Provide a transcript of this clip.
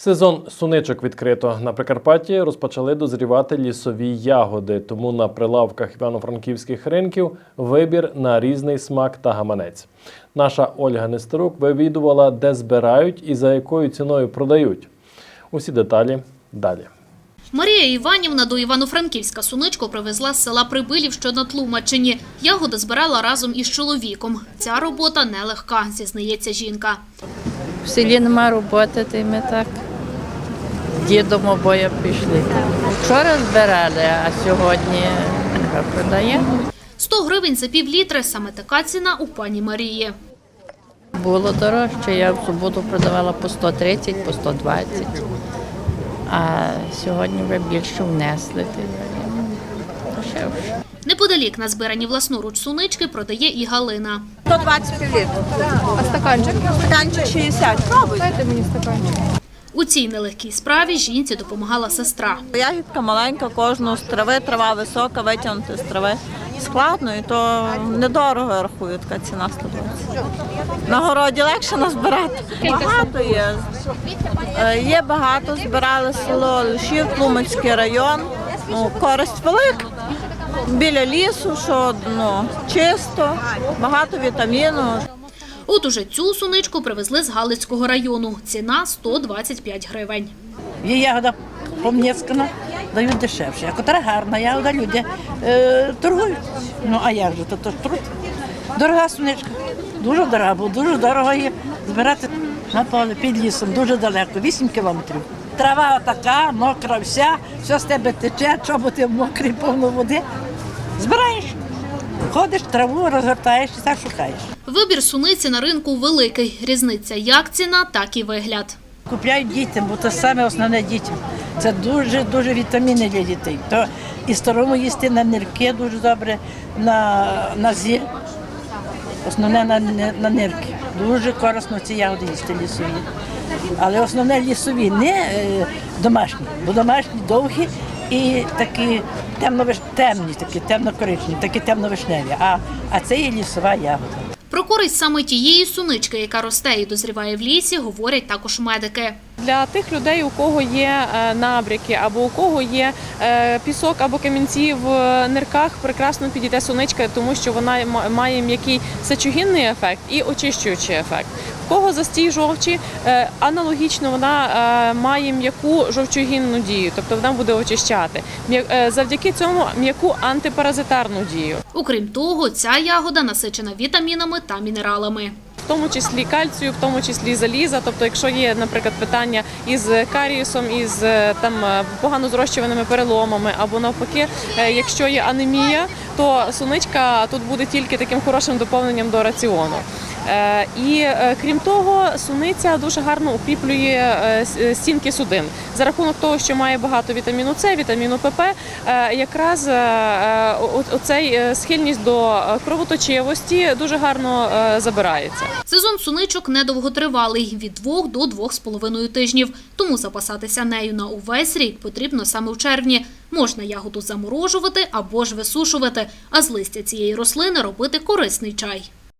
Сезон суничок відкрито. На Прикарпатті розпочали дозрівати лісові ягоди, тому на прилавках івано-франківських ринків вибір на різний смак та гаманець. Наша Ольга Нестерук вивідувала, де збирають і за якою ціною продають. Усі деталі далі. Марія Іванівна до Івано-Франківська суничку привезла з села Прибилів, що на Тлумаччині. Ягоди збирала разом із чоловіком. Ця робота нелегка, зізнається жінка. В селі нема роботи, то й ми так дідом обоє пішли. Вчора збирали, а сьогодні продаємо. 100 гривень за пів літри – саме така ціна у пані Марії. Було дорожче, я в суботу продавала по 130, по 120. А сьогодні вже більше внесли. й Дешевше. Неподалік на збирані власноруч сунички продає і Галина. 120 літрів. А стаканчик? Стаканчик 60. Пробуй. Дайте мені стаканчик. У цій нелегкій справі жінці допомагала сестра. Ягідка маленька, кожну з трави, трава висока, витягнути з трави. Складно, і то недорого я рахую, така ціна 120. На городі легше назбирати. Багато є. Е, Є багато, збирали село Лишів, Тлумацький район. Ну, користь велика. Біля лісу, що ну, чисто, багато вітаміну. От уже цю суничку привезли з Галицького району. Ціна – 125 гривень. Є ягода пом'єцкана, дають дешевше. А котра гарна ягода, люди е, торгують. Ну а як же, то, то труд. Дорога суничка, дуже дорога, бо дуже дорого її збирати на поле під лісом, дуже далеко, 8 кілометрів. Трава така, мокра вся, все з тебе тече, чоботи мокрі, повно води. Збираєш, ходиш, траву розгортаєш і шукаєш. Вибір суниці на ринку великий. Різниця як ціна, так і вигляд. Купляють дітям, бо це саме основне дітям. Це дуже дуже вітаміни для дітей. То і старому їсти на нирки дуже добре, на, на зір. Основне на, на нирки. Дуже корисно ці ягоди їсти лісові. Але основне лісові, не е, домашні, бо домашні довгі і такі темно темні, такі темно-коричні, такі темно-вишневі. А, а це є лісова ягода. Про користь саме тієї сунички, яка росте і дозріває в лісі, говорять також медики. Для тих людей, у кого є е, набряки, або у кого є е, пісок або камінці в нирках, прекрасно підійде суничка, тому що вона ма- має м'який сечогінний ефект і очищуючий ефект. В кого застій жовчі, е, аналогічно вона е, має м'яку жовчогінну дію, тобто вона буде очищати. Е, Завдяки цьому м'яку антипаразитарну дію. Окрім того, ця ягода насичена вітамінами та мінералами. Тому числі кальцію, в тому числі заліза. Тобто, якщо є, наприклад, питання із карієсом, із е, там е, погано зрощуваними переломами, або навпаки, е, якщо є анемія, то соничка тут буде тільки таким хорошим доповненням до раціону. Е, І е, крім того, суниця дуже гарно укріплює е, стінки судин за рахунок того, що має багато вітаміну С, вітаміну ПП, якраз оцей схильність до кровоточивості дуже гарно забирається. Сезон суничок недовготривалий – від двох до двох з половиною тижнів. Тому запасатися нею на увесь рік потрібно саме в червні. Можна ягоду заморожувати або ж висушувати, а з листя цієї рослини робити корисний чай.